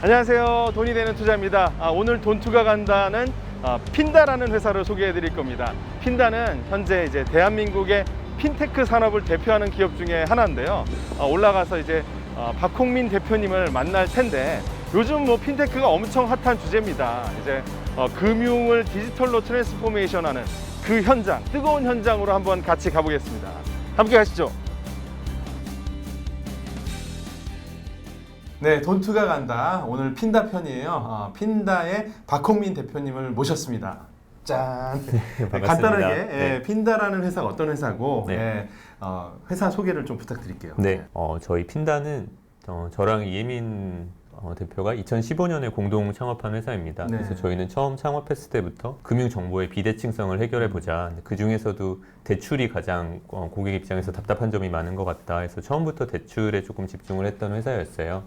안녕하세요. 돈이 되는 투자입니다. 아, 오늘 돈투가 간다는 아, 핀다라는 회사를 소개해 드릴 겁니다. 핀다는 현재 이제 대한민국의 핀테크 산업을 대표하는 기업 중에 하나인데요. 아, 올라가서 이제 아, 박홍민 대표님을 만날 텐데 요즘 뭐 핀테크가 엄청 핫한 주제입니다. 이제 어, 금융을 디지털로 트랜스포메이션하는 그 현장, 뜨거운 현장으로 한번 같이 가보겠습니다. 함께 가시죠. 네, 돈투가 간다. 오늘 핀다 편이에요. 어, 핀다의 박홍민 대표님을 모셨습니다. 짠. 네, 반갑습니다. 간단하게 예, 네. 핀다라는 회사가 어떤 회사고 네. 예, 어, 회사 소개를 좀 부탁드릴게요. 네, 어, 저희 핀다는 어, 저랑 이예민 어, 대표가 2015년에 공동 창업한 회사입니다. 네. 그래서 저희는 처음 창업했을 때부터 금융 정보의 비대칭성을 해결해 보자. 그 중에서도 대출이 가장 어, 고객 입장에서 답답한 점이 많은 것 같다. 해서 처음부터 대출에 조금 집중을 했던 회사였어요.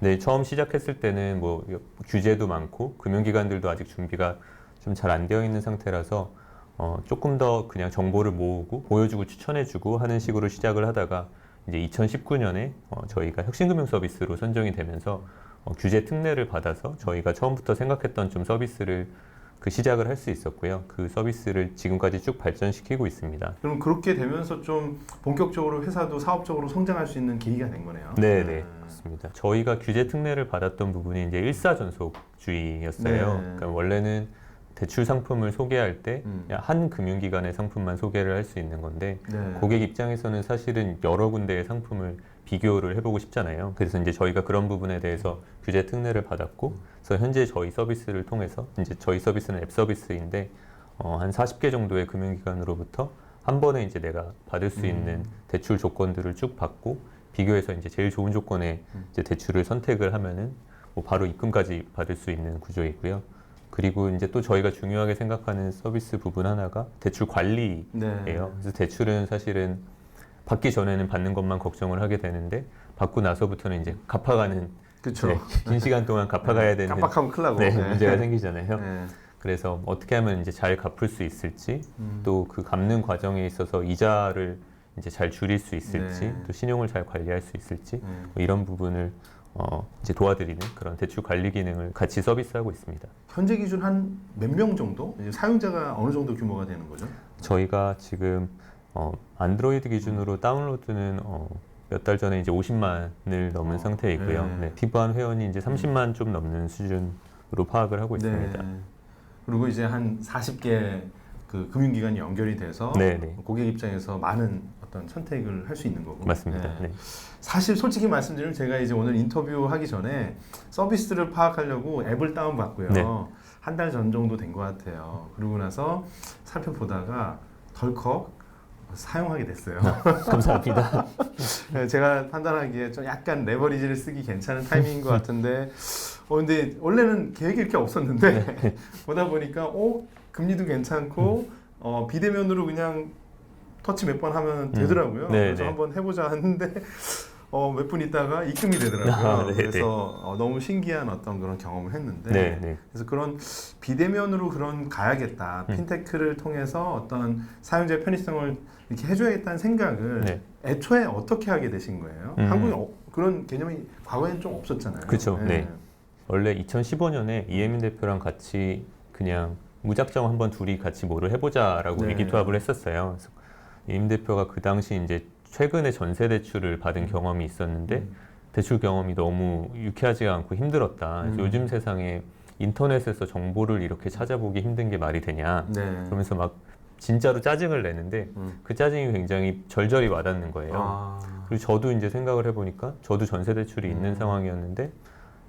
네, 처음 시작했을 때는 뭐 규제도 많고 금융기관들도 아직 준비가 좀 잘 안 되어 있는 상태라서 어, 조금 더 그냥 정보를 모으고 보여주고 추천해주고 하는 식으로 시작을 하다가 이제 2019년에 어, 저희가 혁신금융 서비스로 선정이 되면서 어, 규제 특례를 받아서 저희가 처음부터 생각했던 좀 서비스를 그 시작을 할 수 있었고요. 그 서비스를 지금까지 쭉 발전시키고 있습니다. 그럼 그렇게 되면서 좀 본격적으로 회사도 사업적으로 성장할 수 있는 계기가 된 거네요. 네, 네, 음. 그렇습니다. 저희가 규제 특례를 받았던 부분이 이제 일사전속주의였어요. 네. 그러니까 원래는 대출 상품을 소개할 때 음. 한 금융기관의 상품만 소개를 할 수 있는 건데 네. 고객 입장에서는 사실은 여러 군데의 상품을 비교를 해보고 싶잖아요. 그래서 이제 저희가 그런 부분에 대해서 규제 특례를 받았고, 그래서 현재 저희 서비스를 통해서 이제 저희 서비스는 앱 서비스인데 어, 한 40개 정도의 금융기관으로부터 한 번에 이제 내가 받을 수 음. 있는 대출 조건들을 쭉 받고 비교해서 이제 제일 좋은 조건의 음. 이제 대출을 선택을 하면은 뭐 바로 입금까지 받을 수 있는 구조이고요. 그리고 이제 또 저희가 중요하게 생각하는 서비스 부분 하나가 대출 관리 네. 예요. 그래서 대출은 사실은 받기 전에는 받는 것만 걱정을 하게 되는데 받고 나서부터는 이제 갚아가는 그렇죠. 네, 긴 시간 동안 갚아가야 되는 깜빡하면 큰일 나고. 네, 네. 문제가 생기잖아요. 네. 그래서 어떻게 하면 이제 잘 갚을 수 있을지 음. 또그 갚는 과정에 있어서 이자를 이제 잘 줄일 수 있을지 네. 또 신용을 잘 관리할 수 있을지 네. 뭐 이런 부분을 어, 이제 도와드리는 그런 대출 관리 기능을 같이 서비스하고 있습니다. 현재 기준 한 몇 명 정도? 사용자가 어느 정도 규모가 되는 거죠? 저희가 지금 어, 안드로이드 기준으로 다운로드는 어, 몇 달 전에 이제 50만을 넘은 어, 상태이고요. 네. 네, 티브한 회원이 이제 30만 좀 넘는 수준으로 파악을 하고 있습니다. 네. 그리고 이제 한 40개 그 금융기관이 연결이 돼서 네, 네. 고객 입장에서 많은 어떤 선택을 할 수 있는 거고. 맞습니다. 네. 네. 사실 솔직히 말씀드리면 제가 이제 오늘 인터뷰 하기 전에 서비스를 파악하려고 앱을 다운 받고요. 네. 한달 전 정도 된 것 같아요. 그러고 나서 살펴보다가 덜컥 사용하게 됐어요. 감사합니다. 네, 제가 판단하기에 좀 약간 레버리지를 쓰기 괜찮은 타이밍인 것 같은데, 어 근데 원래는 계획이 이렇게 없었는데 네. 보다 보니까 어 금리도 괜찮고 어 비대면으로 그냥 터치 몇 번 하면 되더라고요. 네, 그래서 네. 한번 해보자 했는데 어 몇 분 있다가 입금이 되더라고요. 아, 네, 네. 그래서 어, 너무 신기한 어떤 그런 경험을 했는데. 네, 네. 그래서 그런 비대면으로 그런 가야겠다. 음. 핀테크를 통해서 어떤 사용자의 편의성을 이렇게 해줘야겠다는 생각을 네. 애초에 어떻게 하게 되신 거예요? 음. 한국에 어- 그런 개념이 과거에는 좀 없었잖아요. 그쵸, 네. 원래 2015년에 이혜민 대표랑 같이 그냥 무작정 한번 둘이 같이 뭐를 해보자라고 네. 의기투합을 했었어요. 이혜민 대표가 그 당시 이제 최근에 전세 대출을 받은 경험이 있었는데 음. 대출 경험이 너무 유쾌하지가 않고 힘들었다. 음. 요즘 세상에 인터넷에서 정보를 이렇게 찾아보기 힘든 게 말이 되냐. 네. 그러면서 막 진짜로 짜증을 내는데 음. 그 짜증이 굉장히 절절히 와닿는 거예요. 아. 그리고 저도 이제 생각을 해보니까 저도 전세 대출이 있는 음. 상황이었는데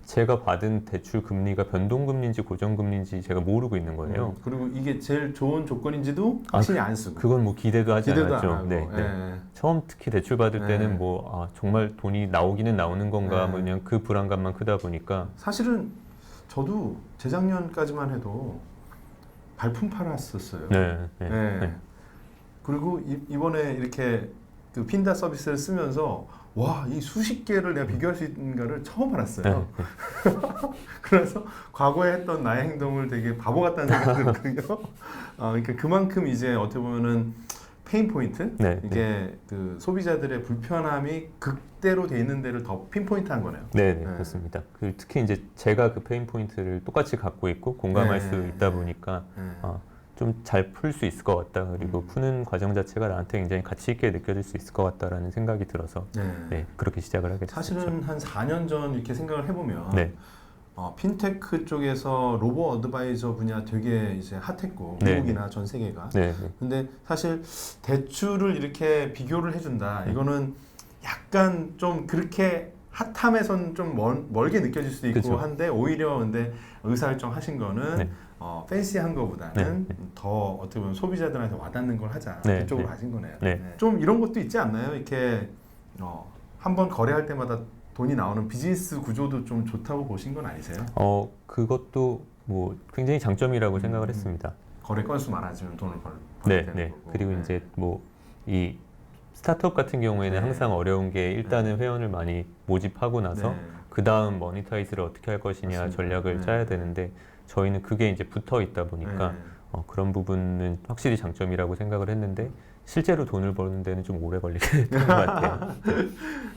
제가 받은 대출 금리가 변동금리인지 고정금리인지 제가 모르고 있는 거예요. 음. 그리고 이게 제일 좋은 조건인지도 확실히 안 쓰고 그건 뭐 기대도 하지 기대도 안 않았죠. 네, 네. 예. 처음 특히 대출 받을 네. 때는 뭐 아, 정말 돈이 나오기는 나오는 건가 네. 뭐 그냥 그 불안감만 크다 보니까 사실은 저도 재작년까지만 해도 발품 팔았었어요. 네, 네, 네. 네. 그리고 이, 이번에 이렇게 그 핀다 서비스를 쓰면서 와 이 수십 개를 내가 비교할 수 있는가를 처음 알았어요. 네. 그래서 과거에 했던 나의 행동을 되게 바보 같다는 생각이 들거든요. 아, 그러니까 그만큼 이제 어떻게 보면은 페인 포인트 네, 이게 그 소비자들의 불편함이 극대로 돼 있는 데를 더 핀포인트한 거네요. 네, 네, 네. 그렇습니다. 그 특히 이제 제가 그 페인 포인트를 똑같이 갖고 있고 공감할 네. 수 있다 보니까 네. 어, 좀 잘 풀 수 있을 것 같다. 그리고 음. 푸는 과정 자체가 나한테 굉장히 가치 있게 느껴질 수 있을 것 같다라는 생각이 들어서 네. 네, 그렇게 시작을 하게 됐죠. 사실은 한 4년 전 이렇게 생각을 해보면 네. 어, 핀테크 쪽에서 로보 어드바이저 분야 되게 이제 핫했고 네, 미국이나 전 세계가 네, 네. 근데 사실 대출을 이렇게 비교를 해준다 네. 이거는 약간 좀 그렇게 핫함에선 좀 멀, 멀게 느껴질 수도 있고 그쵸. 한데 오히려 근데 의사결정 하신 거는 네. 어, 팬시한 거보다는 네, 더 어떻게 보면 소비자들한테 와닿는 걸 하자 네, 그쪽으로 네. 하신 거네요. 네. 좀 이런 것도 있지 않나요? 이렇게 어, 한번 거래할 때마다 돈이 나오는 비즈니스 구조도 좀 좋다고 보신 건 아니세요? 어 그것도 뭐 굉장히 장점이라고 음. 생각을 했습니다. 거래 건수 많아지면 돈을 벌, 벌게 네, 되는 네. 거고. 그리고 네. 이제 뭐 이 스타트업 같은 경우에는 네. 항상 어려운 게 일단은 회원을 많이 모집하고 나서 네. 그 다음 모니타이즈를 어떻게 할 것이냐 맞습니다. 전략을 네. 짜야 되는데 저희는 그게 이제 붙어 있다 보니까 네. 어, 그런 부분은 확실히 장점이라고 생각을 했는데 실제로 돈을 버는 데는 좀 오래 걸리게 됐던 것 같아요.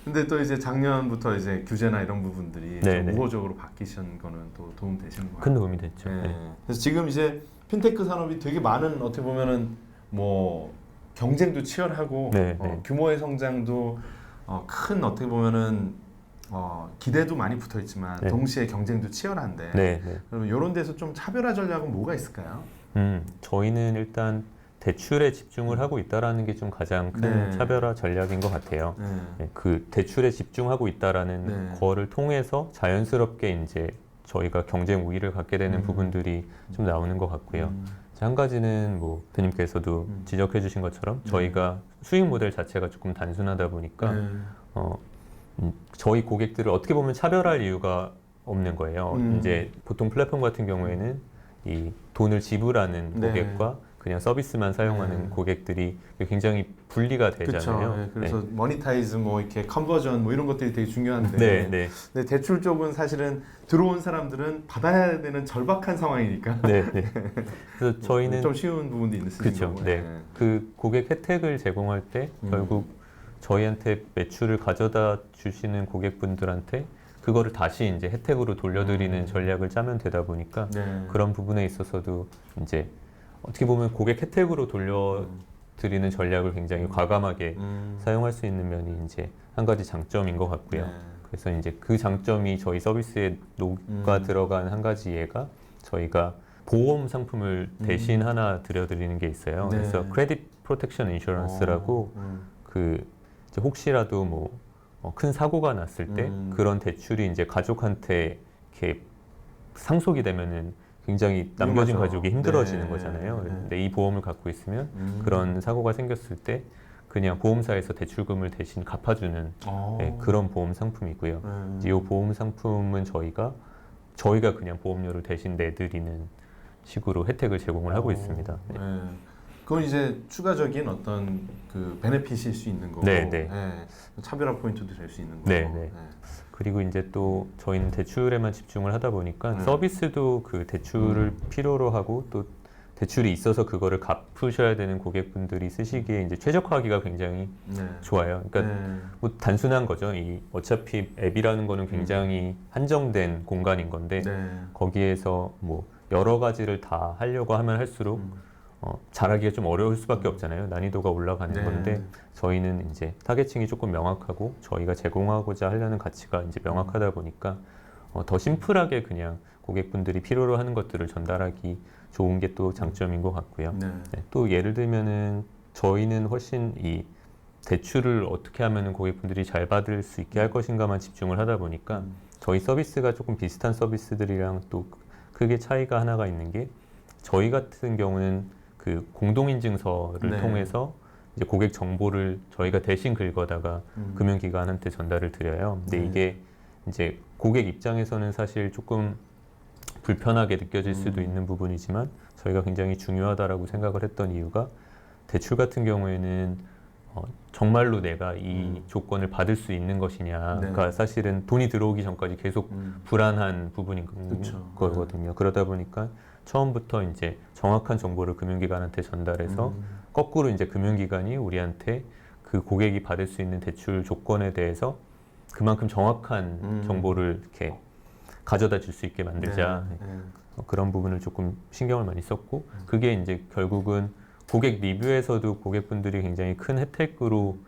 근데 또 이제 작년부터 이제 규제나 이런 부분들이 네, 좀 네. 우호적으로 바뀌신 거는 또 도움 되시는 거예요. 큰 도움이 됐죠. 네. 네. 그래서 지금 이제 핀테크 산업이 되게 많은 어떻게 보면은 뭐 경쟁도 치열하고 네, 어, 네. 규모의 성장도 어, 큰 어떻게 보면은 어, 기대도 많이 붙어 있지만 네. 동시에 경쟁도 치열한데 네, 네. 그럼 이런 데서 좀 차별화 전략은 뭐가 있을까요? 음, 저희는 일단 대출에 집중을 하고 있다라는 게 좀 가장 큰 네. 차별화 전략인 것 같아요. 네. 네, 그 대출에 집중하고 있다라는 네. 거를 통해서 자연스럽게 이제 저희가 경쟁 우위를 갖게 되는 음. 부분들이 좀 나오는 것 같고요. 음. 한 가지는 뭐 대님께서도 음. 지적해 주신 것처럼 저희가 수익 모델 자체가 조금 단순하다 보니까 네. 어, 음, 저희 고객들을 어떻게 보면 차별할 이유가 없는 거예요. 음. 이제 보통 플랫폼 같은 경우에는 이 돈을 지불하는 네. 고객과 그냥 서비스만 사용하는 네. 고객들이 굉장히 분리가 되잖아요. 그렇죠. 그래서 모니타이즈 뭐 이렇게 컨버전 뭐 이런 것들이 되게 중요한데 네, 네, 근데 대출 쪽은 사실은 들어온 사람들은 받아야 되는 절박한 상황이니까 네, 네. 그래서 저희는 좀 쉬운 부분도 있으신 그렇죠. 거고요. 네. 그 고객 혜택을 제공할 때 음. 결국 저희한테 매출을 가져다 주시는 고객분들한테 그거를 다시 이제 혜택으로 돌려드리는 음. 전략을 짜면 되다 보니까 네. 그런 부분에 있어서도 이제 어떻게 보면 고객 혜택으로 돌려드리는 전략을 굉장히 과감하게 음. 사용할 수 있는 면이 이제 한 가지 장점인 것 같고요. 네. 그래서 이제 그 장점이 저희 서비스에 녹아 음. 들어간 한 가지 예가 저희가 보험 상품을 대신 하나 드려드리는 게 있어요. 음. 네. 그래서 크레딧 프로텍션 인슈런스라고 어, 음. 그 이제 혹시라도 뭐 큰 사고가 났을 때 음. 그런 대출이 이제 가족한테 이렇게 상속이 되면은 굉장히 남겨진 위험하죠. 가족이 힘들어지는 네. 거잖아요. 네. 근데 이 보험을 갖고 있으면 음. 그런 사고가 생겼을 때 그냥 보험사에서 대출금을 대신 갚아주는 어. 네, 그런 보험 상품이고요. 음. 이제 이 보험 상품은 저희가 저희가 그냥 보험료를 대신 내드리는 식으로 혜택을 제공을 하고 어, 있습니다. 네. 네. 그건 이제 추가적인 어떤 그 베네핏일 수 있는 거고 네, 네. 차별화 포인트도 될 수 있는 거고 네, 네. 그리고 이제 또 저희는 대출에만 집중을 하다 보니까 네. 서비스도 그 대출을 필요로 하고 또 대출이 있어서 그거를 갚으셔야 되는 고객분들이 쓰시기에 이제 최적화하기가 굉장히 네. 좋아요. 그러니까 네. 뭐 단순한 거죠. 이 어차피 앱이라는 거는 굉장히 한정된 공간인 건데 네. 거기에서 뭐 여러 가지를 다 하려고 하면 할수록 음. 어, 잘하기가 좀 어려울 수밖에 없잖아요. 난이도가 올라가는 네. 건데 저희는 이제 타겟층이 조금 명확하고 저희가 제공하고자 하려는 가치가 이제 명확하다 보니까 어, 더 심플하게 그냥 고객분들이 필요로 하는 것들을 전달하기 좋은 게 또 장점인 것 같고요. 네. 네, 또 예를 들면은 저희는 훨씬 이 대출을 어떻게 하면은 고객분들이 잘 받을 수 있게 할 것인가만 집중을 하다 보니까 음. 저희 서비스가 조금 비슷한 서비스들이랑 또 크게 차이가 하나가 있는 게 저희 같은 경우는 그 공동인증서를 네. 통해서 이제 고객 정보를 저희가 대신 긁어다가 음. 금융기관한테 전달을 드려요. 근데 네. 이게 이제 고객 입장에서는 사실 조금 불편하게 느껴질 수도 음. 있는 부분이지만 저희가 굉장히 중요하다라고 생각을 했던 이유가 대출 같은 경우에는 어, 정말로 내가 이 음. 조건을 받을 수 있는 것이냐가 네. 사실은 돈이 들어오기 전까지 계속 음. 불안한 부분인 그쵸. 거거든요. 그러다 보니까 처음부터 이제 정확한 정보를 금융기관한테 전달해서 음. 거꾸로 이제 금융기관이 우리한테 그 고객이 받을 수 있는 대출 조건에 대해서 그만큼 정확한 음. 정보를 이렇게 가져다 줄 수 있게 만들자 네, 네. 어, 그런 부분을 조금 신경을 많이 썼고 그게 이제 결국은 고객 리뷰에서도 고객분들이 굉장히 큰 혜택으로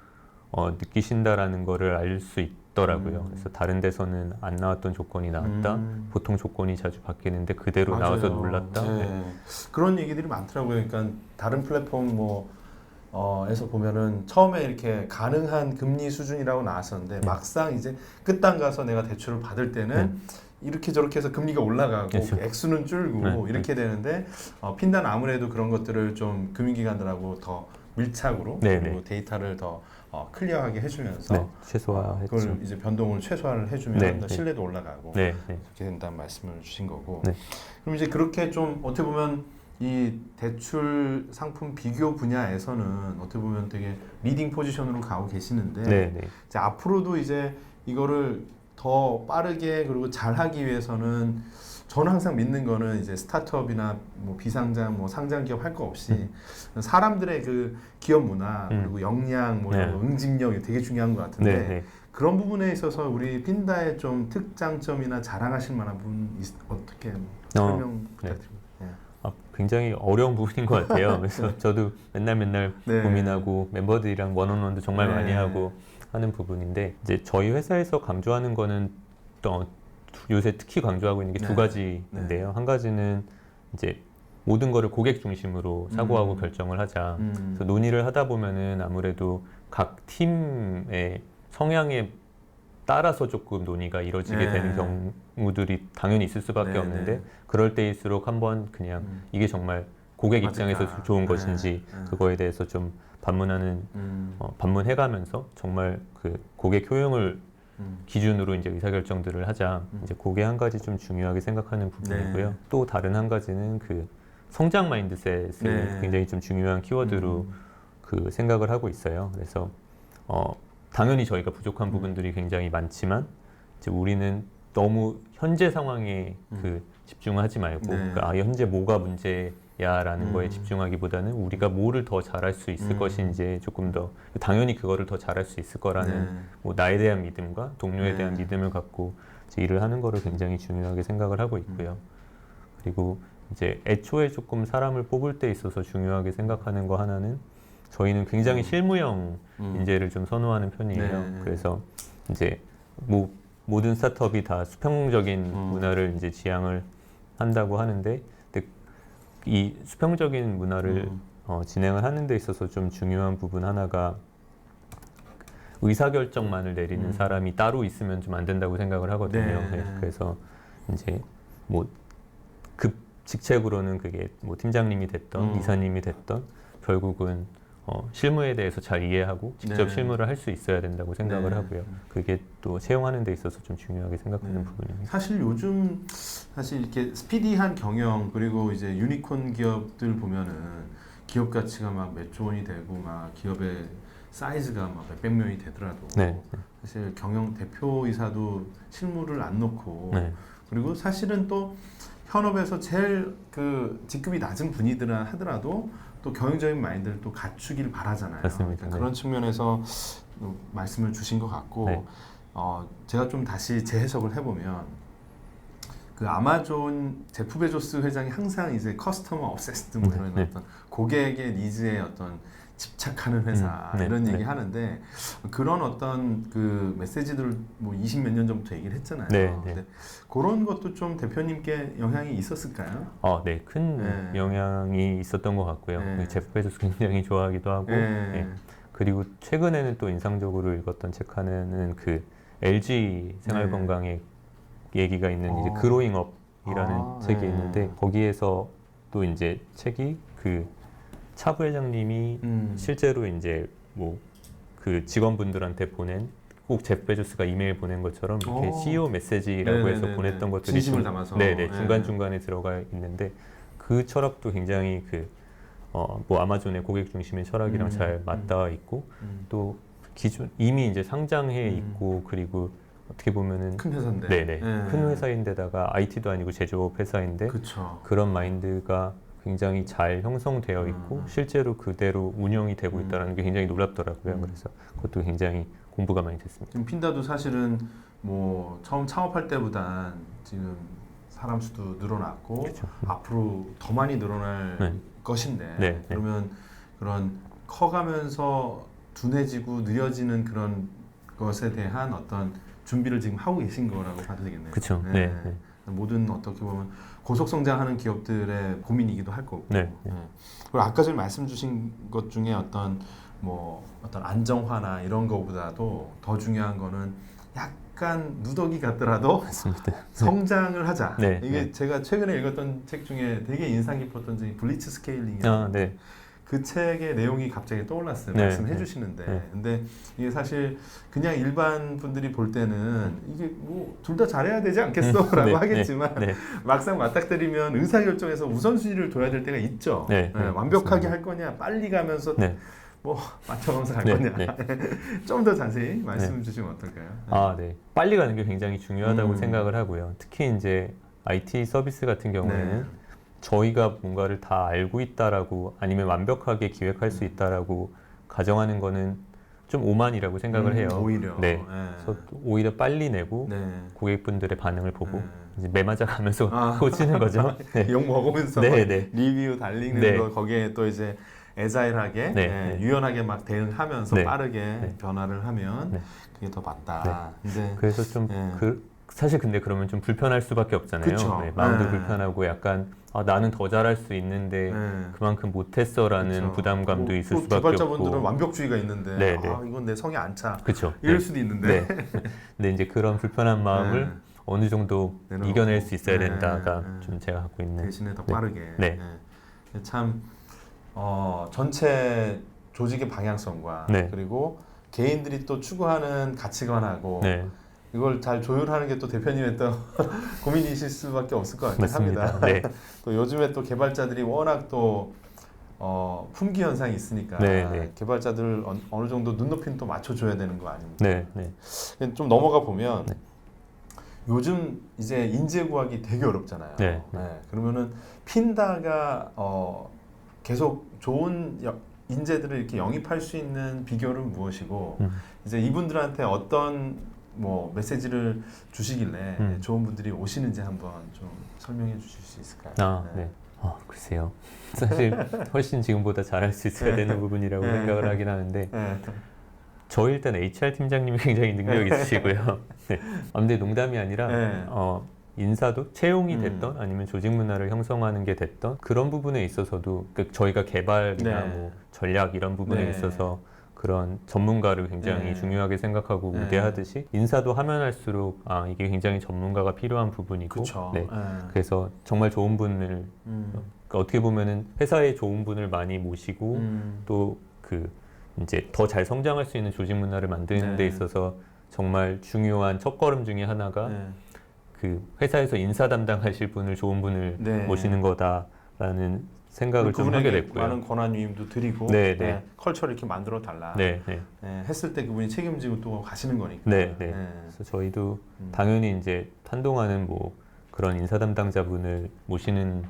어, 느끼신다라는 거를 알 수 있 더라고요. 음. 그래서 다른 데서는 안 나왔던 조건이 나왔다. 음. 보통 조건이 자주 바뀌는데 그대로 나와서 맞아요. 놀랐다. 네. 네. 그런 얘기들이 많더라고요. 그러니까 다른 플랫폼 뭐 어, 에서 보면은 처음에 이렇게 가능한 금리 수준이라고 나왔었는데 네. 막상 이제 끝단 가서 내가 대출을 받을 때는 이렇게 저렇게 해서 금리가 올라가고 그렇죠. 액수는 줄고 네. 이렇게 되는데 어, 핀단 아무래도 그런 것들을 좀 금융기관들하고 더 밀착으로 네, 그리고 네. 데이터를 더 어, 클리어하게 해주면서 네, 최소화했죠. 그걸 이제 변동을 최소화를 해주면 네, 더 네. 신뢰도 올라가고 네, 네. 그렇게 된다는 말씀을 주신 거고 네. 그럼 이제 그렇게 좀 어떻게 보면 이 대출 상품 비교 분야에서는 어떻게 보면 되게 리딩 포지션으로 가고 계시는데 네, 네. 이제 앞으로도 이제 이거를 더 빠르게 그리고 잘하기 위해서는 저는 항상 믿는 거는 이제 스타트업이나 뭐 비상장 뭐 상장 기업 할 거 없이 사람들의 그 기업 문화 음. 그리고 역량 뭐 네. 응징력이 되게 중요한 것 같은데 네, 네. 그런 부분에 있어서 우리 핀다의 좀 특장점이나 자랑하실 만한 부분 있- 어떻게 설명 부탁드립니다. 네. 아, 굉장히 어려운 부분인 것 같아요. 그래서 저도 맨날 맨날 네. 고민하고 멤버들이랑 원원원도 정말 네. 많이 하고 하는 부분인데 이제 저희 회사에서 강조하는 거는 또 요새 특히 강조하고 있는 게두 네. 가지인데요. 한 가지는 이제 모든 거를 고객 중심으로 사고하고 음. 결정을 하자. 음. 그래서 논의를 하다 보면은 아무래도 각 팀의 성향에 따라서 조금 논의가 이루어지게 네. 되는 경우들이 당연히 있을 수밖에 네, 없는데 네. 그럴 때일수록 한번 그냥 음. 이게 정말 고객 맞을까? 입장에서 좋은 네, 것인지 네. 그거에 대해서 좀 반문하는 음. 어, 반문해가면서 정말 그 고객 효용을 음. 기준으로 이제 의사결정들을 하자 음. 이제 그게 한 가지 좀 중요하게 생각하는 부분이고요. 네. 또 다른 한 가지는 그 성장 마인드셋을 네. 굉장히 좀 중요한 키워드로 음. 그 생각을 하고 있어요. 그래서 어, 당연히 저희가 부족한 음. 부분들이 굉장히 많지만 이제 우리는 너무 현재 상황에 그 집중하지 말고 음. 네. 그러니까 아, 현재 뭐가 문제 야라는 음. 거에 집중하기보다는 우리가 뭐를 더 잘할 수 있을 음. 것인지 조금 더 당연히 그거를 더 잘할 수 있을 거라는 네. 뭐 나에 대한 믿음과 동료에 네. 대한 믿음을 갖고 일을 하는 거를 굉장히 중요하게 생각을 하고 있고요. 그리고 이제 애초에 조금 사람을 뽑을 때 있어서 중요하게 생각하는 거 하나는 저희는 굉장히 음. 실무형 음. 인재를 좀 선호하는 편이에요. 네. 그래서 이제 뭐 모든 스타트업이 다 수평적인 음. 문화를 이제 지향을 한다고 하는데 이 수평적인 문화를 음. 어, 진행을 하는 데 있어서 좀 중요한 부분 하나가 의사결정만을 내리는 음. 사람이 따로 있으면 좀 안 된다고 생각을 하거든요. 네. 네, 그래서 이제 뭐 급 직책으로는 그게 뭐 팀장님이 됐던 음. 이사님이 됐던 결국은 어, 실무에 대해서 잘 이해하고 직접 네. 실무를 할 수 있어야 된다고 생각을 네. 하고요. 그게 또 채용하는 데 있어서 좀 중요하게 생각하는 네. 부분입니다. 사실 요즘 사실 이렇게 스피디한 경영 그리고 이제 유니콘 기업들 보면은 기업 가치가 막 몇 조 원이 되고 막 기업의 사이즈가 막 몇백 명이 되더라도 네. 사실 경영 대표이사도 실무를 안 놓고 네. 그리고 사실은 또 현업에서 제일 그 직급이 낮은 분이들 하더라도 또 경영적인 마인드를 또 갖추길 바라잖아요. 맞습니다. 그러니까 네. 그런 측면에서 또 말씀을 주신 것 같고 네. 어, 제가 좀 다시 재해석을 해보면 그 아마존 제프 베조스 회장이 항상 이제 커스터머 obsessed 뭐 이런 네. 어떤 고객의 니즈에 어떤 집착하는 회사 음, 네, 이런 네. 얘기 하는데 그런 어떤 그 메시지들을 뭐20 몇 년 전부터 얘기를 했잖아요. 네, 네. 그런 것도 좀 대표님께 영향이 있었을까요? 어, 네, 큰 네. 영향이 있었던 것 같고요. 네. 제프 베조스 굉장히 좋아하기도 하고, 네. 예. 그리고 최근에는 또 인상적으로 읽었던 책 하나는 그 LG 생활 네. 건강의 얘기가 있는 이제 어. 그로잉 업이라는 아, 책이 네. 있는데 거기에서 또 이제 책이 그 차 부회장님이 음. 실제로 이제 뭐 그 직원분들한테 보낸 꼭 제프 베조스가 이메일 보낸 것처럼 이렇게 오. CEO 메시지라고 해서 네네네네. 보냈던 것들이 진심을 중- 담아서. 네네 네. 중간 중간에 들어가 있는데 그 철학도 굉장히 그 어 뭐 아마존의 고객 중심의 철학이랑 음, 잘 음. 맞닿아 있고 음. 또 기존 이미 이제 상장해 음. 있고 그리고 어떻게 보면은 큰 회사인데. 네네 큰 회사인데다가 IT도 아니고 제조업 회사인데 그렇죠. 그런 마인드가 굉장히 잘 형성되어 있고 음. 실제로 그대로 운영이 되고 음. 있다는 게 굉장히 놀랍더라고요. 음. 그래서 그것도 굉장히 공부가 많이 됐습니다. 지금 핀다도 사실은 뭐 처음 창업할 때보다 지금 사람 수도 늘어났고 그렇죠. 앞으로 더 많이 늘어날 네. 것인데 네, 네. 그러면 그런 커가면서 둔해지고 느려지는 그런 것에 대한 어떤 준비를 지금 하고 계신 거라고 봐도 되겠네요. 그렇죠. 네. 네. 모든 어떻게 보면 고속 성장하는 기업들의 고민이기도 할 거고. 네, 네. 그리고 아까 전에 말씀 주신 것 중에 어떤 뭐 어떤 안정화나 이런 거보다도 더 중요한 거는 약간 누더기 같더라도 맞습니다. 성장을 하자. 네, 이게 네. 제가 최근에 읽었던 책 중에 되게 인상 깊었던 책이 블리츠 스케일링이라는 아, 네. 그 책의 내용이 갑자기 떠올랐어요. 네, 말씀해 네. 주시는데. 네. 근데 이게 사실 그냥 일반 분들이 볼 때는 이게 뭐 둘 다 잘해야 되지 않겠어? 라고 네, 하겠지만 네. 막상 맞닥뜨리면 의사결정에서 우선순위를 둬야 될 때가 있죠. 네, 네, 완벽하게 맞습니다. 할 거냐, 빨리 가면서 네. 뭐 맞춰가면서 갈 네, 거냐. 네. 좀 더 자세히 말씀 주시면 어떨까요? 아, 네. 빨리 가는 게 굉장히 중요하다고 음. 생각을 하고요. 특히 이제 IT 서비스 같은 경우에는 네. 저희가 뭔가를 다 알고 있다라고 아니면 완벽하게 기획할 수 있다라고 가정하는 거는 좀 오만이라고 생각을 음, 해요. 오히려. 네. 네. 그래서 오히려 빨리 내고 네. 고객분들의 반응을 보고 네. 이제 매맞아 가면서 아. 고치는 거죠. 네. 욕 먹으면서 네, 막 네. 리뷰 달리는 네. 거 거기에 또 이제 애자일하게 네, 예, 네. 유연하게 막 대응하면서 네. 빠르게 네. 변화를 하면 네. 그게 더 맞다. 근데 그래서 좀 네. 그, 사실 근데 그러면 좀 불편할 수밖에 없잖아요. 그쵸. 네, 마음도 네. 불편하고 약간 아, 나는 더 잘할 수 있는데 네. 그만큼 못했어라는. 부담감도 뭐, 있을 또 수밖에 개발자분들은 없고. 완벽주의가 있는데 네, 아 네. 이건 내 성에 안 차. 그렇죠. 이럴 네. 수도 있는데 네. 근데 이제 그런 불편한 마음을 네. 어느 정도 내려놓고. 이겨낼 수 있어야 네, 된다가 네. 좀 제가 갖고 있는 대신에 더 네. 빠르게. 네. 예. 참 어, 전체 조직의 방향성과 네. 그리고 개인들이 또 추구하는 가치관하고 네 이걸 잘 조율하는 게 또 대표님의 또 고민이실 수밖에 없을 것 같긴 맞습니다. 합니다. 네. 또 요즘에 또 개발자들이 워낙 또 어, 품귀 현상이 있으니까 네, 네. 개발자들 어, 어느 정도 눈높이는 또 맞춰줘야 되는 거 아닙니까? 네, 네, 좀 넘어가 보면 네. 요즘 이제 인재 구하기 되게 어렵잖아요. 네, 네. 그러면은 핀다가 어, 계속 좋은 여- 인재들을 이렇게 영입할 수 있는 비결은 무엇이고 음. 이제 이분들한테 어떤 뭐 메시지를 주시길래 음. 좋은 분들이 오시는지 한번 좀 설명해 주실 수 있을까요? 아, 네. 아, 글쎄요. 사실 훨씬 지금보다 잘할 수 있어야 네. 되는 부분이라고 네. 생각을 하긴 하는데 네. 저 일단 HR 팀장님이 굉장히 능력 있으시고요. 네. 아, 근데 농담이 아니라 네. 어, 인사도 채용이 음. 됐던 아니면 조직 문화를 형성하는 게 됐던 그런 부분에 있어서도 그 저희가 개발이나 네. 뭐 전략 이런 부분에 네. 있어서 그런 전문가를 굉장히 네. 중요하게 생각하고 네. 우대하듯이 인사도 하면 할수록 아 이게 굉장히 전문가가 필요한 부분이고 그렇죠. 네. 그래서 정말 좋은 분을 음. 그러니까 어떻게 보면은 회사에 좋은 분을 많이 모시고 음. 또그 이제 더 잘 성장할 수 있는 조직 문화를 만드는 네. 데 있어서 정말 중요한 첫걸음 중에 하나가 네. 그 회사에서 인사 담당하실 분을 좋은 분을 네. 모시는 거다라는 생각을 좀 하게 됐고요. 많은 권한 위임도 드리고 네, 네. 컬처를 이렇게 만들어 달라. 네, 네, 네, 했을 때 그분이 책임지고 또 가시는 거니까. 네, 네. 그래서 저희도 음. 당연히 이제 한동안은 뭐 그런 인사 담당자분을 모시는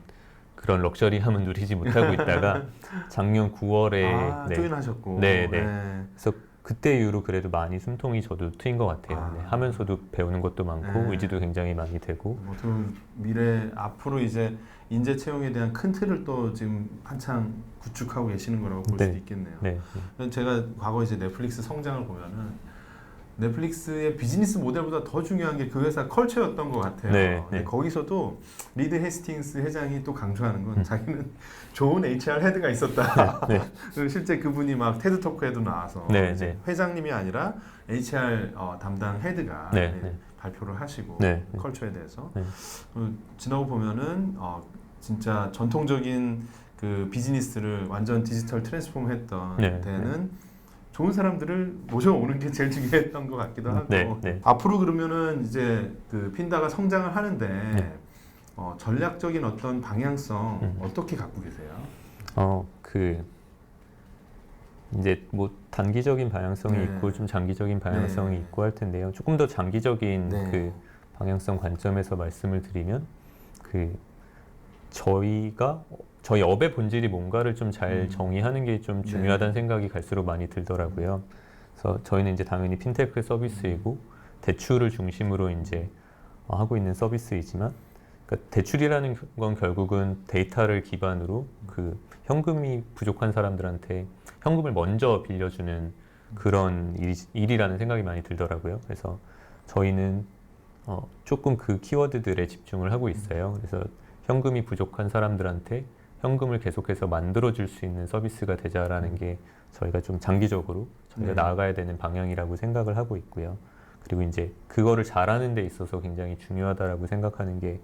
그런 럭셔리함은 누리지 못하고 있다가 작년 9월에 아, 네. 조인하셨고. 네, 네. 그래서 그때 이후로 그래도 많이 숨통이 저도 트인 것 같아요. 아. 네, 하면서도 배우는 것도 많고 네. 의지도 굉장히 많이 되고 뭐 어떻게 보면 미래 앞으로 이제 인재 채용에 대한 큰 틀을 또 지금 한창 구축하고 계시는 거라고 볼 네. 수도 있겠네요. 네, 제가 과거 이제 넷플릭스 성장을 보면은 넷플릭스의 비즈니스 모델보다 더 중요한 게 그 회사 컬처였던 것 같아요. 네, 네. 거기서도 리드 헤스팅스 회장이 또 강조하는 건 음. 자기는 좋은 HR 헤드가 있었다. 네. 그리고 실제 그분이 막 테드 토크에도 나와서 네, 네. 회장님이 아니라 HR 어, 담당 헤드가 네, 네, 네. 발표를 하시고 네, 네. 컬처에 대해서 네. 어, 지나고 보면은 어, 진짜 전통적인 그 비즈니스를 완전 디지털 트랜스폼했던 네, 때는 좋은 사람들을 모셔오는 게 제일 중요했던 것 같기도 하고 네, 네. 앞으로 그러면은 이제 그 핀다가 성장을 하는데 네. 어, 전략적인 어떤 방향성 음. 어떻게 갖고 계세요? 어, 그 이제 뭐 단기적인 방향성이 네. 있고 좀 장기적인 방향성이 네. 있고 할 텐데요. 조금 더 장기적인 네. 그 방향성 관점에서 말씀을 드리면 그 저희가 저희 업의 본질이 뭔가를 좀잘 음. 정의하는 게좀 네. 중요하다는 생각이 갈수록 많이 들더라고요. 그래서 저희는 이제 당연히 핀테크 서비스이고 대출을 중심으로 이제 어, 하고 있는 서비스이지만 그러니까 대출이라는 건 결국은 데이터를 기반으로 그 현금이 부족한 사람들한테 현금을 먼저 빌려주는 그런 일이, 일이라는 생각이 많이 들더라고요. 그래서 저희는 어, 조금 그 키워드들에 집중을 하고 있어요. 그래서 현금이 부족한 사람들한테 현금을 계속해서 만들어줄 수 있는 서비스가 되자라는 게 저희가 좀 장기적으로 저희가 네. 나아가야 되는 방향이라고 생각을 하고 있고요. 그리고 이제 그거를 잘하는 데 있어서 굉장히 중요하다라고 생각하는 게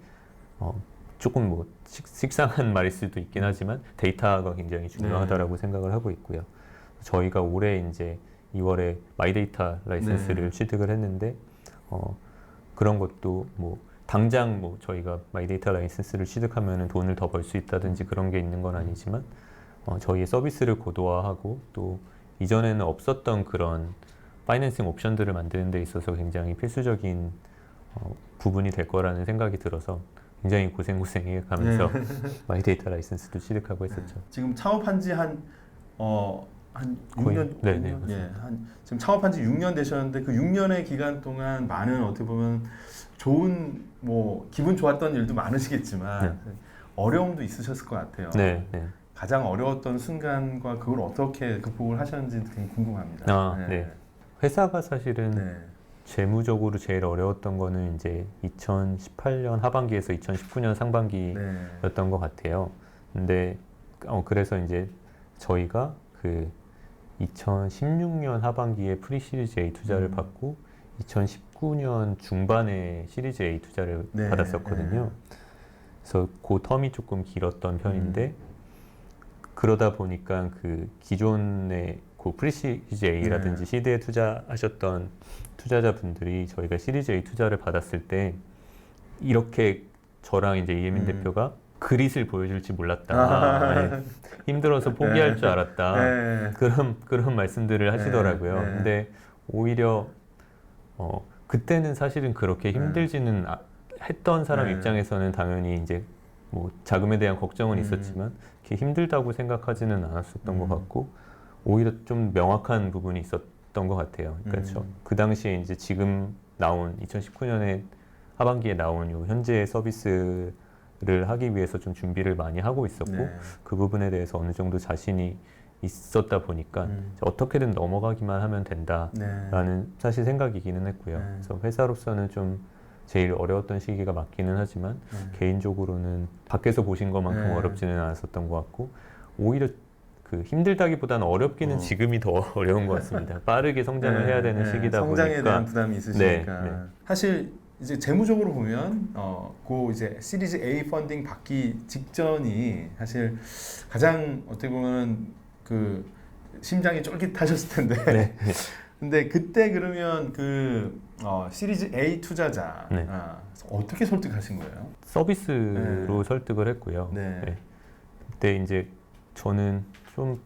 어, 조금 뭐 식, 식상한 말일 수도 있긴 하지만 데이터가 굉장히 중요하다라고 생각을 하고 있고요. 저희가 올해 이제 2월에 마이데이터 라이센스를 네. 취득을 했는데 어, 그런 것도 뭐 당장 뭐 저희가 마이데이터 라이센스를 취득하면 돈을 더 벌 수 있다든지 그런 게 있는 건 아니지만 어, 저희의 서비스를 고도화하고 또 이전에는 없었던 그런 파이낸싱 옵션들을 만드는 데 있어서 굉장히 필수적인 어, 부분이 될 거라는 생각이 들어서 굉장히 고생고생해 가면서 마이데이터 라이센스도 취득하고 했었죠. 지금 창업한 지한 어, 한 거의- 6년, 네, 네, 6년? 맞습니다. 예, 한 지금 창업한 지 6년 되셨는데 그 6년의 기간 동안 많은 어떻게 보면 좋은 뭐 기분 좋았던 일도 많으시겠지만 어려움도 있으셨을 것 같아요. 네, 네. 가장 어려웠던 순간과 그걸 어떻게 극복을 하셨는지 굉장히 궁금합니다. 아, 네. 회사가 사실은 네. 재무적으로 제일 어려웠던 거는 이제 2018년 하반기에서 2019년 상반기였던 네. 것 같아요. 근데 어, 그래서 이제 저희가 그 2016년 하반기에 프리 시리즈 A 투자를 음. 받고 2019년 중반에 시리즈 A 투자를 네, 받았었거든요. 그래서 그 텀이 조금 길었던 편인데 음. 그러다 보니까 그 기존의 그 프리 시리즈 A라든지 네. 시드에 투자하셨던 투자자분들이 저희가 시리즈 A 투자를 받았을 때 이렇게 저랑 이제 이예민 음. 대표가 그릿을 보여줄지 몰랐다. 아. 네. 힘들어서 포기할 줄 알았다. 네. 그런 그런 말씀들을 하시더라고요. 네. 근데 오히려 어 그때는 사실은 그렇게 네. 힘들지는 아- 했던 사람 네. 입장에서는 당연히 이제 뭐 자금에 대한 걱정은 음. 있었지만 그렇게 힘들다고 생각하지는 않았었던 음. 것 같고 오히려 좀 명확한 부분이 있었던 것 같아요. 그러니까 저- 음. 그 당시에 이제 지금 나온 2019년에 하반기에 나온 요 현재 서비스를 하기 위해서 좀 준비를 많이 하고 있었고 네. 그 부분에 대해서 어느 정도 자신이 있었다 보니까 음. 어떻게든 넘어가기만 하면 된다라는 네. 사실 생각이기는 했고요. 네. 그래서 회사로서는 좀 제일 어려웠던 시기가 맞기는 하지만 네. 개인적으로는 밖에서 보신 것만큼 네. 어렵지는 않았었던 것 같고 오히려 그 힘들다기보다는 어렵기는 어. 지금이 더 어려운 것 같습니다. 빠르게 성장을 네, 해야 되는 네. 시기다 성장에 보니까 대한 부담이 있으시니까 네, 네. 사실 이제 재무적으로 보면 어, 그 이제 시리즈 A 펀딩 받기 직전이 사실 가장 어떻게 보면 그 심장이 쫄깃하셨을 텐데 네. 근데 그때 그러면 그 어, 시리즈 A 투자자 네. 아, 어떻게 설득하신 거예요? 서비스로 네. 설득을 했고요. 네. 네. 그때 이제 저는 좀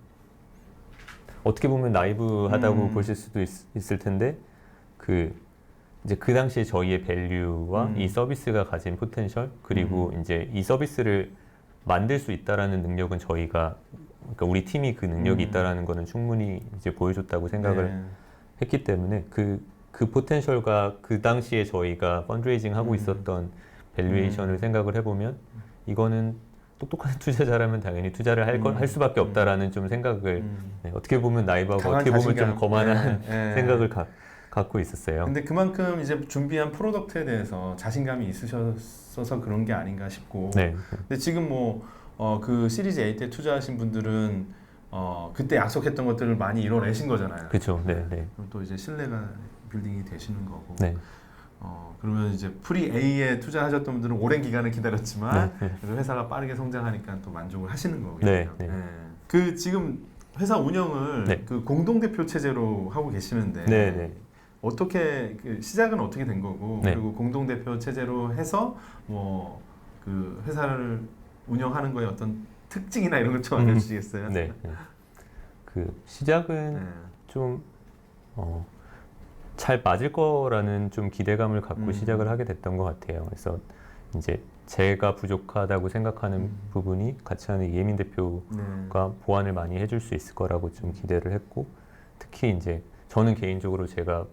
어떻게 보면 나이브하다고 음. 보실 수도 있, 을 텐데 그 이제 그 당시에 저희의 밸류와 음. 이 서비스가 가진 포텐셜 그리고 이제 이 서비스를 만들 수 있다라는 능력은 저희가 그러니까 우리 팀이 그 능력이 음. 있다라는 거는 충분히 이제 보여줬다고 생각을 네. 했기 때문에 그, 그 포텐셜과 그 당시에 저희가 펀드레이징 하고 음. 있었던 밸류에이션을 음. 생각을 해보면 이거는 똑똑한 투자자라면 당연히 투자를 할, 건, 음. 할 수밖에 음. 없다라는 좀 생각을 음. 네, 어떻게 보면 강한 어떻게 보면 좀 자신감. 거만한 네, 네. 생각을 가- 갖고 있었어요. 근데 그만큼 이제 준비한 프로덕트에 대해서 자신감이 있으셔서 그런 게 아닌가 싶고 네. 근데 지금 뭐 그 시리즈 A 때 투자하신 분들은 어, 그때 약속했던 것들을 많이 이뤄내신 거잖아요. 그렇죠. 네, 네. 그럼 또 이제 신뢰가 빌딩이 되시는 거고. 네. 어, 그러면 이제 프리 A에 투자하셨던 분들은 오랜 기간을 기다렸지만 네, 네. 그래도 회사가 빠르게 성장하니까 또 만족을 하시는 거고요. 네, 네. 그 지금 회사 운영을 네. 그 공동 대표 체제로 하고 계시는데 네, 네. 어떻게 그 시작은 어떻게 된 거고 네. 그리고 공동 대표 체제로 해서 뭐 그 회사를 운영하는 거에 어떤 특징이나 이런 것좀 음. 알려주시겠어요? 네. 네. 그 시작은 네. 좀 어, 잘 맞을 거라는 좀 기대감을 갖고 음. 시작을 하게 됐던 것 같아요. 그래서 이제 제가 부족하다고 생각하는 음. 부분이 같이 하는 이예민 대표 네. 가 보완을 많이 해줄 수 있을 거라고 좀 기대를 했고 특히 이제 저는 개인적으로 제가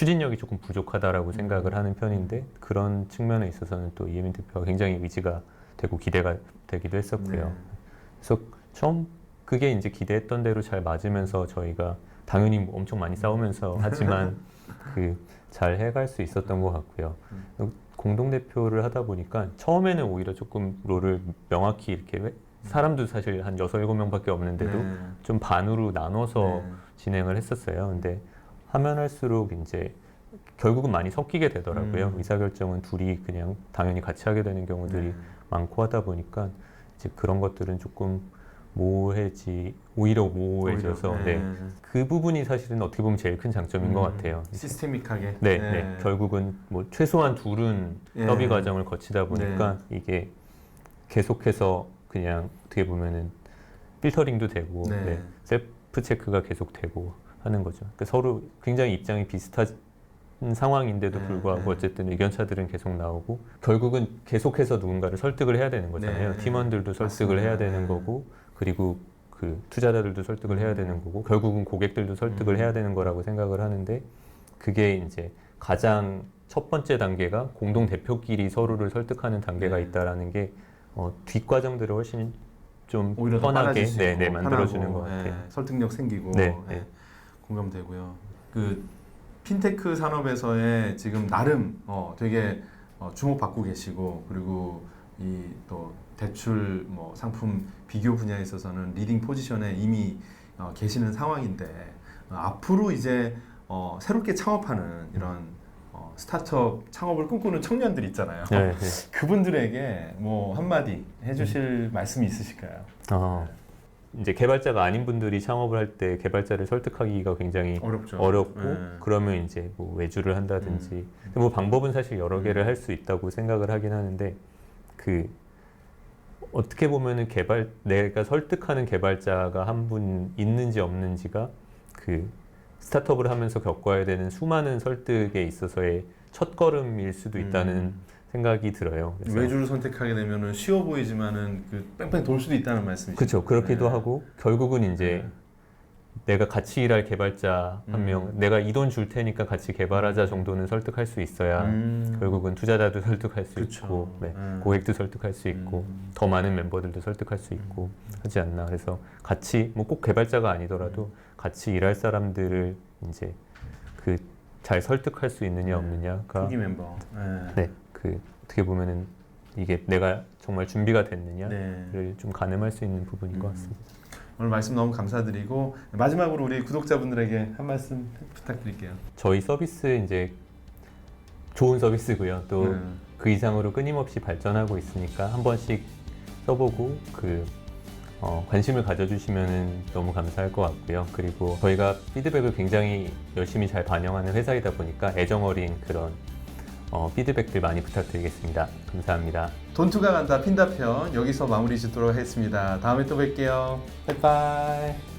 추진력이 조금 부족하다라고 생각을 하는 편인데 그런 측면에 있어서는 또 이예민 대표가 굉장히 의지가 되고 기대가 되기도 했었고요. 네. 그래서 처음 그게 이제 기대했던 대로 잘 맞으면서 저희가 당연히 뭐 엄청 많이 싸우면서 하지만 그 잘 해갈 수 있었던 것 같고요. 공동 대표를 하다 보니까 처음에는 오히려 조금 롤을 명확히 이렇게 왜- 사람도 사실 한 여섯 일곱 명밖에 없는데도 네. 좀 반으로 나눠서 네. 진행을 했었어요. 근데 하면 할수록 이제 결국은 많이 섞이게 되더라고요. 음. 의사결정은 둘이 그냥 당연히 같이 하게 되는 경우들이 네. 많고 하다 보니까 이제 그런 것들은 조금 모호해지 오히려 모호해져서 오히려, 네. 그 부분이 사실은 어떻게 보면 제일 큰 장점인 것 음, 같아요. 시스테믹하게. 네, 네. 결국은 뭐 최소한 둘은 예. 더비 과정을 거치다 보니까 이게 계속해서 그냥 어떻게 보면은 필터링도 되고 네. 네, 셀프 체크가 계속 되고 하는 거죠. 그러니까 서로 굉장히 입장이 비슷한 상황인데도 네, 불구하고 네. 어쨌든 의견 차들은 계속 나오고 결국은 계속해서 누군가를 설득을 해야 되는 거잖아요. 네, 팀원들도 설득을. 해야 되는 네. 거고 그리고 그 투자자들도 설득을 해야 되는 거고 결국은 고객들도 설득을 음. 해야 되는 거라고 생각을 하는데 그게 이제 가장 첫 번째 단계가 공동 대표끼리 서로를 설득하는 단계가 네. 있다라는 게 어, 뒷과정들을 훨씬 좀 오히려 더 편하게 빨라질 수 네, 있고, 네, 만들어주는 것 같아요. 예, 설득력 생기고 네, 예, 네. 공감되고요. 그 핀테크 산업에서의 지금 나름 어, 되게 어, 주목받고 계시고 그리고 이 또 대출 뭐 상품 비교 분야에 있어서는 리딩 포지션에 이미 어, 계시는 상황인데 어, 앞으로 이제 어, 새롭게 창업하는 이런 어, 스타트업 창업을 꿈꾸는 청년들 있잖아요. 네, 네. 그분들에게 뭐 한마디 해주실 말씀이 있으실까요? 어, 이제 개발자가 아닌 분들이 창업을 할 때 개발자를 설득하기가 굉장히 어렵죠. 어렵고 네. 그러면 이제 뭐 외주를 한다든지 뭐 방법은 사실 여러 개를 할수 있다고 생각을 하긴 하는데 그 어떻게 보면은 개발 내가 설득하는 개발자가 한 분 있는지 없는지가 그 스타트업을 하면서 겪어야 되는 수많은 설득에 있어서의 첫 걸음일 수도 있다는 음. 생각이 들어요. 외주를 선택하게 되면은 쉬워 보이지만은 그 뺑뺑 돌 수도 있다는 말씀이시죠. 그렇죠. 그렇기도 네. 하고 결국은 이제 네. 내가 같이 일할 개발자 한 음. 명, 내가 이 돈 줄 테니까 같이 개발하자 정도는 설득할 수 있어야 음. 결국은 투자자도 설득할 수 그쵸. 있고 네, 음. 고객도 설득할 수 있고 음. 더 많은 멤버들도 설득할 수 있고 하지 않나. 그래서 같이 뭐 꼭 개발자가 아니더라도 음. 같이 일할 사람들을 이제 그잘 설득할 수 있느냐 없느냐가 초기 멤버. 네. 네, 그 어떻게 보면은 이게 내가 정말 준비가 됐느냐를 네. 좀 가늠할 수 있는 부분인 것 음. 같습니다. 오늘 말씀 너무 감사드리고 마지막으로 우리 구독자분들에게 한 말씀 부탁드릴게요. 저희 서비스 이제 좋은 서비스고요. 또 음. 그 이상으로 끊임없이 발전하고 있으니까 한 번씩 써보고 그 어, 관심을 가져주시면 너무 감사할 것 같고요. 그리고 저희가 피드백을 굉장히 열심히 잘 반영하는 회사이다 보니까 애정 어린 그런 어, 피드백들 많이 부탁드리겠습니다. 감사합니다. 돈투가 간다 핀다편 여기서 마무리 짓도록 하겠습니다. 다음에 또 뵐게요. 바이바이.